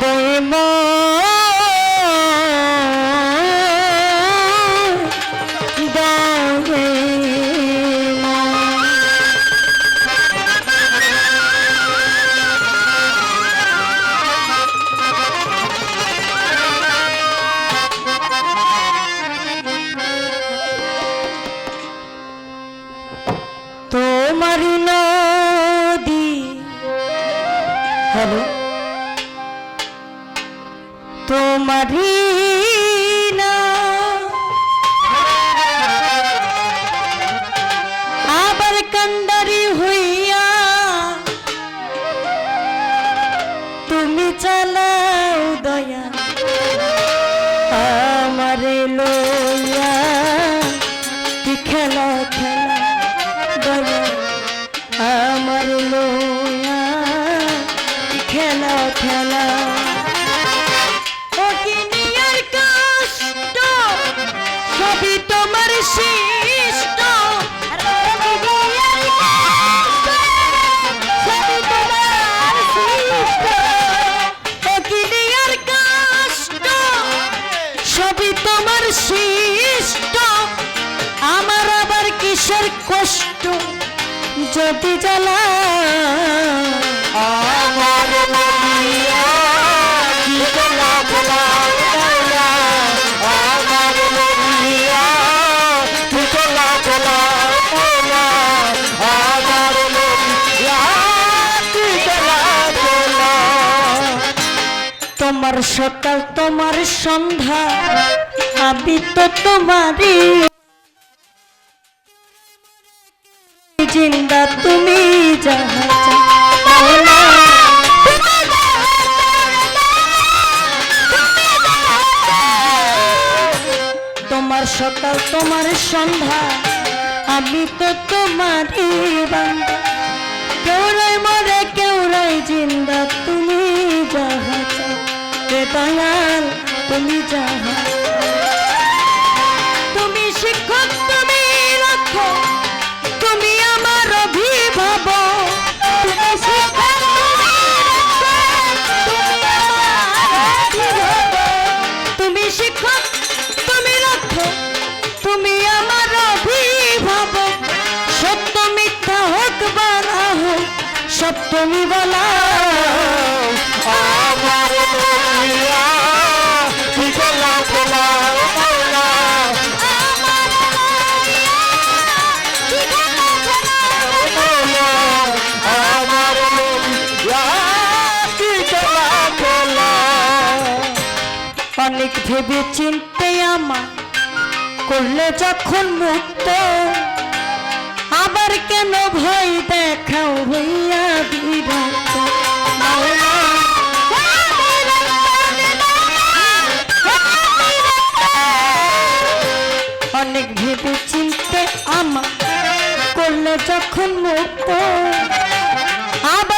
bolmo তোমারি মনিয়া কি গলা গলা তোমার সকাল তোমার সন্ধ্যা আমি তো তোমারই জিন্দা তুমি যাহা। তোমার সকাল, তোমার সন্ধ্যা, আমি তো তোমারই বান্দা কেউ নাই মরে, কেউ নাই জিন্দা, তুমি যাহা দয়াল, তুমি যাহা গলা গলা অনেক ভেবে চিনতে আমা করলে যখন মুক্ত আবার কেন ভয় দেখাও হইয়া অনেক ভেবে চিনতে আমার করল যখন মুক্ত। আবার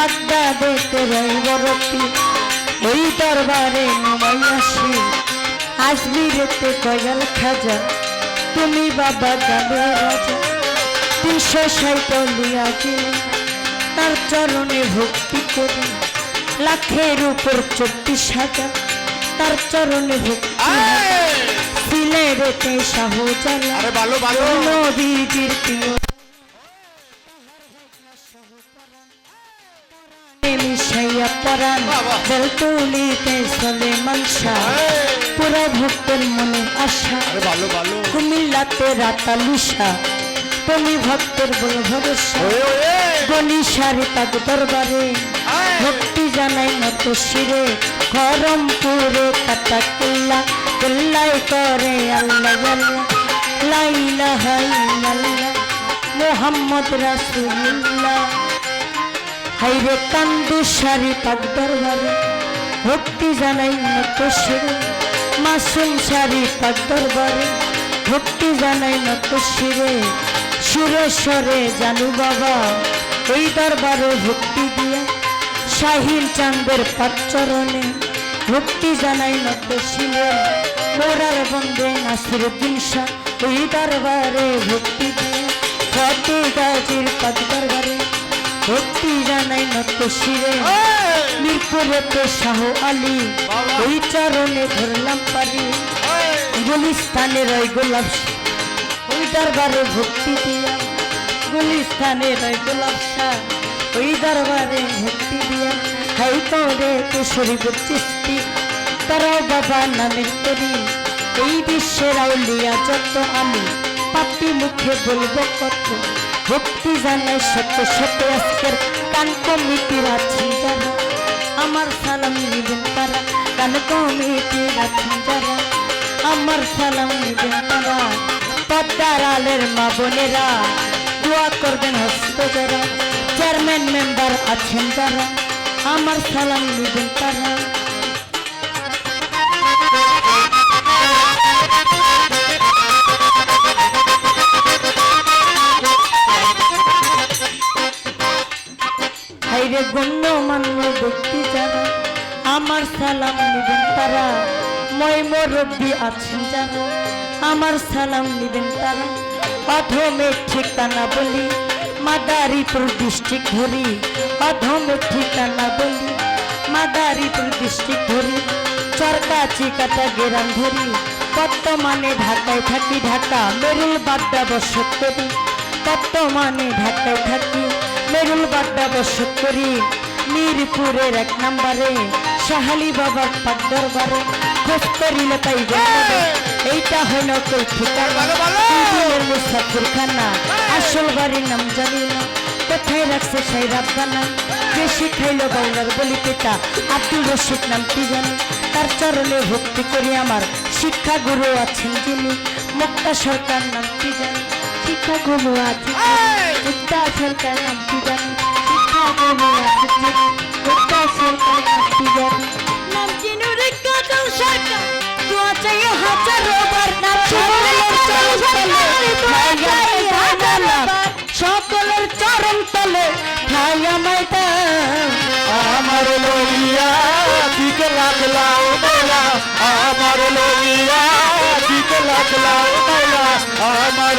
বাগদাদেতে রইবরতি ওই দরবারে নমাই আসি। আজমিরেতে কয়াল খাজা। তুমি বাবা যাবে রাজা। তিনশো সাইটলিয়া তার চরণে ভক্তি করি। লাখের উপর চব্বিশ হাজার তার চরণে ভক্তি সিলেটেতে শাহজালা আরে ভালো ভালো নবীজির প্রিয় পরাণ বাবা। বেলতুলিতে চলে মানসা পুরা ভক্তের মনে আশা। আরে ভালো ভালো। কুমিল্লাতে রাতালিশা তুমি ভক্তের বল ভরসা। গলি সারি তাক দরবারে। ভক্তি জানাই নত শিরে। গরমপুরে কাটা কেল্লা। কেল্লাই করে আল্লাহ আল্লাহ লাইলা হাই আল্লাহ মোহাম্মদ রাসুল্লাহ হাইরে কান্দু সারি পাক দরবারে, ভক্তি জানাই নত শিরে। মাসুম সারি পাক দরবারে, ভক্তি জানাই নত শিরে। সুরেশ্বরে জানু বাবা, এই দরবারে ভক্তি দিয়া। শাহিন চাঁদের পাচরণে ভক্তি জানাই নত শিরে। মোরার বন্দে নাসির দিন শাহ ওই দরবারে ভক্তি দিয়া। ফতে গাজির পাক দরবারে ভক্তি জানাই নত শিরে। মিরপুরেতে শাহ আলী। ওই চরণে ধরলাম পারি। গুলিস্তানের ওই গোলাপ ওই দরবারে ভক্তি দিয়া। গুলিস্তানের ওই গোলাপ শাহ, ওই দরবারে ভক্তি দিয়া। হাই তোরে তো শরীফ চিস্তি তারাও বাবা নামের তরি এই বিশ্বের আউলিয়া যত আমি পাপি মুখে বলব কত। ভক্তি জানাই সত্য সত্য আজকের কান কমিটির আছেন যারা। আমার সালাম নিবেন তারা, কান কমিটির আছেন যারা। আমার সালাম নিবেন তারা, পদ্মার আলের মা বোনেরা। দোয়া করবেন হস্ত যারা, চেয়ারম্যান মেম্বার আছেন যারা। আমার সালাম নিবেন তারা। হাইরে গণ্য মান্য ব্যক্তি যারা, আমার সালাম নিবেন তারা মই মুরব্বী আছেন যারা, আমার সালাম নিবেন তারা। অধমে ঠিকানা বলি, মাদারীপুর ডিস্ট্রিক্ট ধরি। অধমে ঠিকানা বলি, মাদারীপুর ডিস্ট্রিক্ট ধরি। চরকা চিকাটা গেরাম ধরি, বর্তমানে ঢাকায় থাকি ঢাকা, মেরুল বাড্ডা বসত করি। বর্তমানে ঢাকায় থাকি মেরুল বাড্ডা বসত করি মিরপুরের এক নম্বরে শাহালি বাবার পাক দরবারে খোঁজ করিলে যাবে এইটা হইল কই ঠিকানা। মুসাফির খানা আসল বাড়ির নাম জানি না। কোথায় রাখছে সেই রাব্বানা যে শিখাইল বাংলার বলি পিতা আব্দুল রশিদ নাম কি জানি। তার চরণে ভক্তি করি আমার শিক্ষা গুরু আছেন যিনি। মুক্তা সরকার নাম কি জানি। শিক্ষা সরকার জানি। সরকার জানি। নাম চিনু সরকার। হাজারো নাম। সকলের চরণ তলে। আমার লইয়া দিকে লাগলাও মেলা আমার লইয়া দিকে লাগলাও মেলা আমার